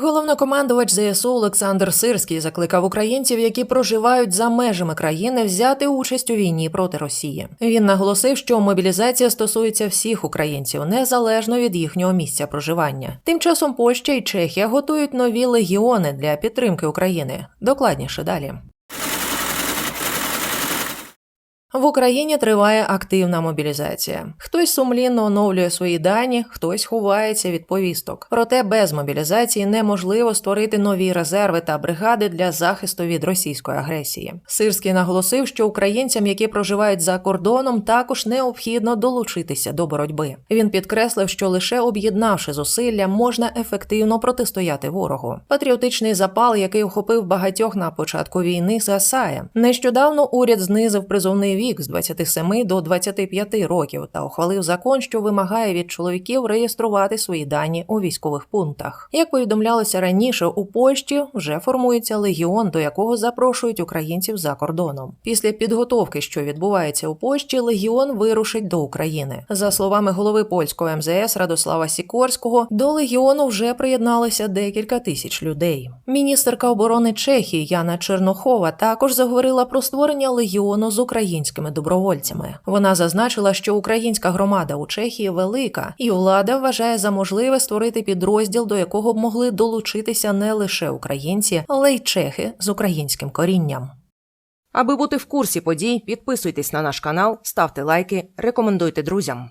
Головнокомандувач ЗСУ Олександр Сирський закликав українців, які проживають за межами країни, взяти участь у війні проти Росії. Він наголосив, що мобілізація стосується всіх українців незалежно від їхнього місця проживання. Тим часом Польща і Чехія готують нові легіони для підтримки України. Докладніше далі. В Україні триває активна мобілізація. Хтось сумлінно оновлює свої дані, хтось ховається від повісток. Проте без мобілізації неможливо створити нові резерви та бригади для захисту від російської агресії. Сирський наголосив, що українцям, які проживають за кордоном, також необхідно долучитися до боротьби. Він підкреслив, що лише об'єднавши зусилля, можна ефективно протистояти ворогу. Патріотичний запал, який охопив багатьох на початку війни, згасає. Нещодавно уряд знизив призовний вік з 27 до 25 років та ухвалив закон, що вимагає від чоловіків реєструвати свої дані у військових пунктах. Як повідомлялося раніше, у Польщі вже формується легіон, до якого запрошують українців за кордоном. Після підготовки, що відбувається у Польщі, легіон вирушить до України. За словами голови польського МЗС Радослава Сікорського, до легіону вже приєдналися декілька тисяч людей. Міністерка оборони Чехії Яна Чернохова також заговорила про створення легіону з українськими добровольцями. Вона зазначила, що українська громада у Чехії велика, і влада вважає за можливе створити підрозділ, до якого б могли долучитися не лише українці, але й чехи з українським корінням. Аби бути в курсі подій, підписуйтесь на наш канал, ставте лайки, рекомендуйте друзям.